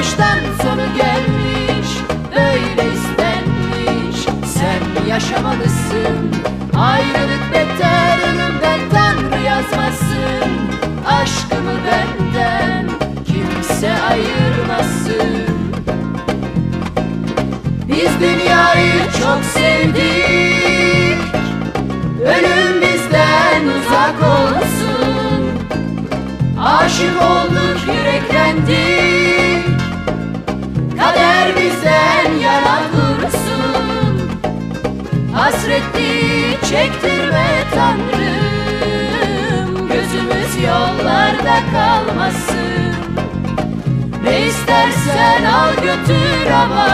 baştan sonu gelmiş Böyle istenmiş. Sen yaşamalısın Ayrılık beter ölümden Tanrı yazmasın. Aşkımı benden Kimse ayırmasın. Biz dünyayı çok sevdik. Ölüm bizden uzak olsun. Aşık olduk çektirme Tanrım. Gözümüz yollarda kalmasın. Ne istersen al götür ama.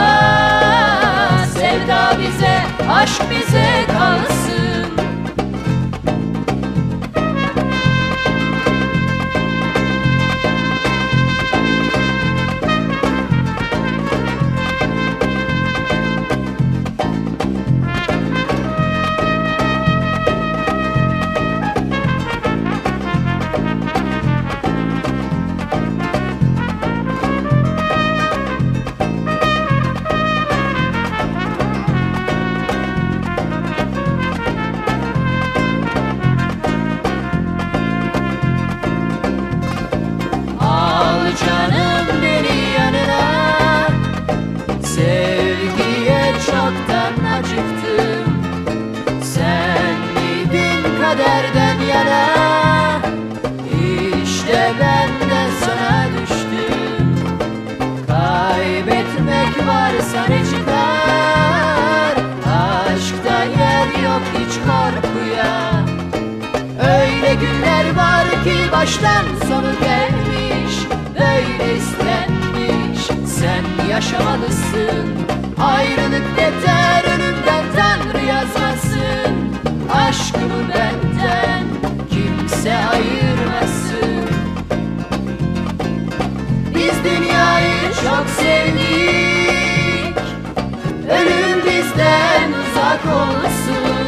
Sevda bize, aşk bize kalsın acıktım Sen miydin kaderden yana. İşte ben de sana düştüm. Kaybetmek varsa ne çıkar? Aşkta yer yok hiç korkuya. Öyle günler var ki baştan sonu gelmiş. Böyle istenmiş. Sen yaşamalısın. Ayrılık Aşkımı benden Kimse ayırmasın. Biz dünyayı çok sevdik Ölüm bizden uzak olsun.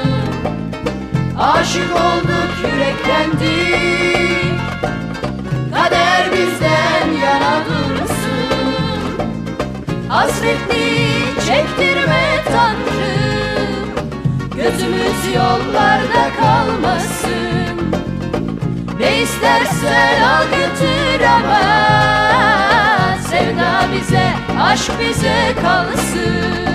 Aşık olduk yüreklendik Kader bizden yana dursun. Hasretli istersen al götür ama Sevda bize, aşk bize kalsın